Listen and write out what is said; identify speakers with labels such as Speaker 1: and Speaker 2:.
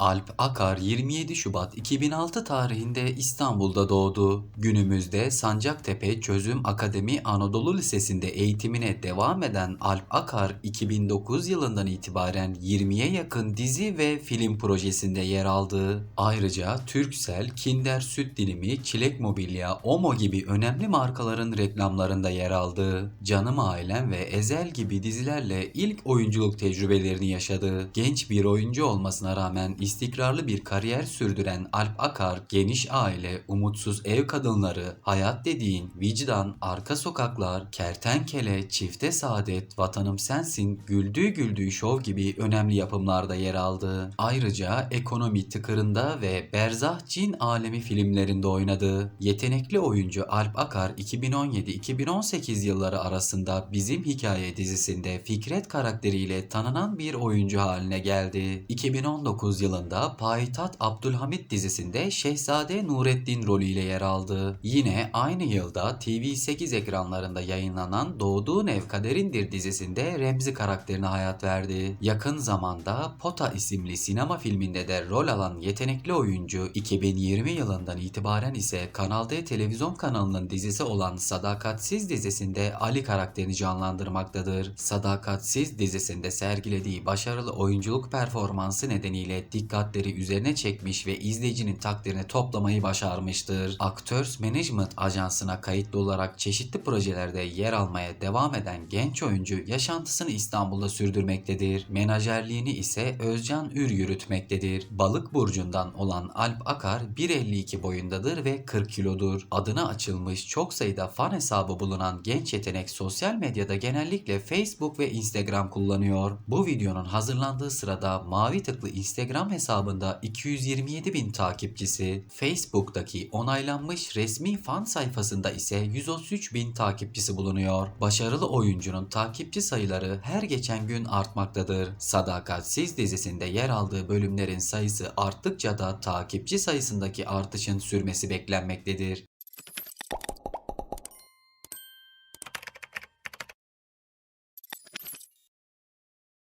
Speaker 1: Alp Akar 27 Şubat 2006 tarihinde İstanbul'da doğdu. Günümüzde Sancaktepe Çözüm Akademi Anadolu Lisesi'nde eğitimine devam eden Alp Akar 2009 yılından itibaren 20'ye yakın dizi ve film projesinde yer aldı. Ayrıca Turkcell, Kinder Süt Dilimi, Çilek Mobilya, Omo gibi önemli markaların reklamlarında yer aldı. Canım Ailem ve Ezel gibi dizilerle ilk oyunculuk tecrübelerini yaşadı. Genç bir oyuncu olmasına rağmen istikrarlı bir kariyer sürdüren Alp Akar, geniş aile, umutsuz ev kadınları, hayat dediğin, vicdan, arka sokaklar, kertenkele, çifte saadet, vatanım sensin, güldüğü güldüğü şov gibi önemli yapımlarda yer aldı. Ayrıca ekonomi tıkırında ve Berzah Cin Alemi filmlerinde oynadı. Yetenekli oyuncu Alp Akar 2017-2018 yılları arasında Bizim Hikaye dizisinde Fikret karakteriyle tanınan bir oyuncu haline geldi. 2019 yılında Payitaht Abdülhamit dizisinde Şehzade Nurettin rolüyle yer aldı. Yine aynı yılda TV8 ekranlarında yayınlanan Doğduğun Ev Kaderindir dizisinde Remzi karakterine hayat verdi. Yakın zamanda Pota isimli sinema filminde de rol alan yetenekli oyuncu 2020 yılından itibaren ise Kanal D televizyon kanalının dizisi olan Sadakatsiz dizisinde Ali karakterini canlandırmaktadır. Sadakatsiz dizisinde sergilediği başarılı oyunculuk performansı nedeniyle dikkatleri üzerine çekmiş ve izleyicinin takdirini toplamayı başarmıştır. Actors Management Ajansı'na kayıtlı olarak çeşitli projelerde yer almaya devam eden genç oyuncu yaşantısını İstanbul'da sürdürmektedir. Menajerliğini ise Özcan Ür yürütmektedir. Balık burcundan olan Alp Akar 1.52 boyundadır ve 40 kilodur. Adına açılmış çok sayıda fan hesabı bulunan genç yetenek sosyal medyada genellikle Facebook ve Instagram kullanıyor. Bu videonun hazırlandığı sırada mavi tıklı Instagram hesabında 227 bin takipçisi, Facebook'taki onaylanmış resmi fan sayfasında ise 133 bin takipçisi bulunuyor. Başarılı oyuncunun takipçi sayıları her geçen gün artmaktadır. Sadakatsiz dizisinde yer aldığı bölümlerin sayısı arttıkça da takipçi sayısındaki artışın sürmesi beklenmektedir.